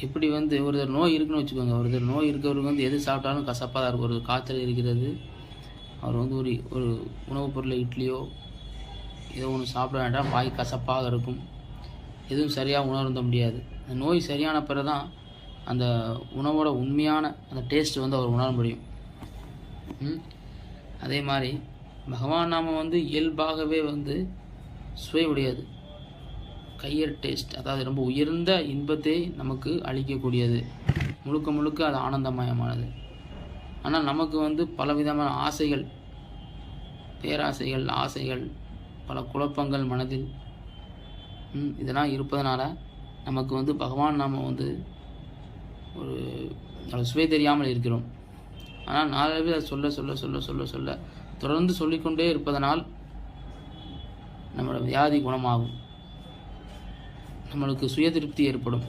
இப்படி வந்து ஒருத்தர் நோய் இருக்குன்னு வச்சுக்கோங்க. ஒருத்தர் நோய் இருக்கிறவருக்கு வந்து எது சாப்பிட்டாலும் கசப்பாக தான் இருக்கும். ஒரு காய்ச்சல் இருக்கிறது. அவர் வந்து ஒரு ஒரு உணவுப் பொருளை இட்லியோ ஏதோ ஒன்று சாப்பிட வேண்டாம். வாய் கசப்பாக இருக்கும். எதுவும் சரியாக உணர்ந்த முடியாது. அந்த நோய் சரியான பிறகு தான் அந்த உணவோட உண்மையான அந்த டேஸ்ட் வந்து அவர் உணர முடியும். அதே மாதிரி பகவான் நாம வந்து இயல்பாகவே வந்து சுவை உடையது. கையர் டேஸ்ட் அதாவது ரொம்ப உயர்ந்த இன்பத்தை நமக்கு அளிக்கக்கூடியது. முழுக்க முழுக்க அது ஆனந்தமயமானது. ஆனால் நமக்கு வந்து பலவிதமான ஆசைகள் பேராசைகள் ஆசைகள் பல குழப்பங்கள் மனதில் இதெல்லாம் இருப்பதனால நமக்கு வந்து பகவான் நாம் வந்து ஒரு சுவை தெரியாமல் இருக்கிறோம். ஆனால் நாளடைவில் அதை சொல்ல சொல்ல சொல்ல சொல்ல சொல்ல தொடர்ந்து சொல்லிக்கொண்டே இருப்பதனால் நம்மளோட வியாதி குணமாகும். நம்மளுக்கு சுய திருப்தி ஏற்படும்.